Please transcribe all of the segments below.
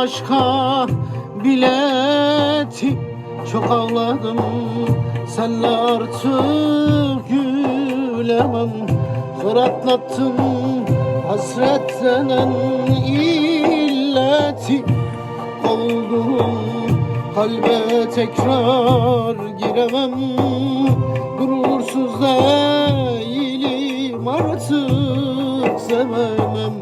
aşka bileti. Çok ağladım senle artık gülemem. Zor atlattım hasret denen illeti. Oldum kalbe tekrar giremem. Gurursuz değilim artık sevemem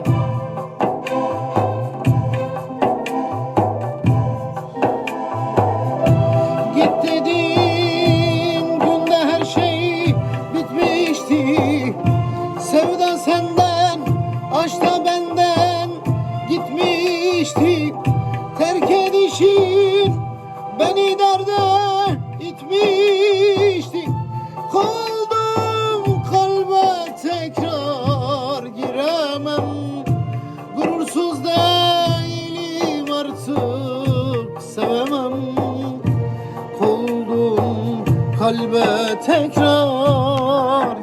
gitmişti Terk edişin beni derde itmişti. Kaldım kalbe tekrar giremem. Gurursuz değilim artık sevemem. Koldum kalbe tekrar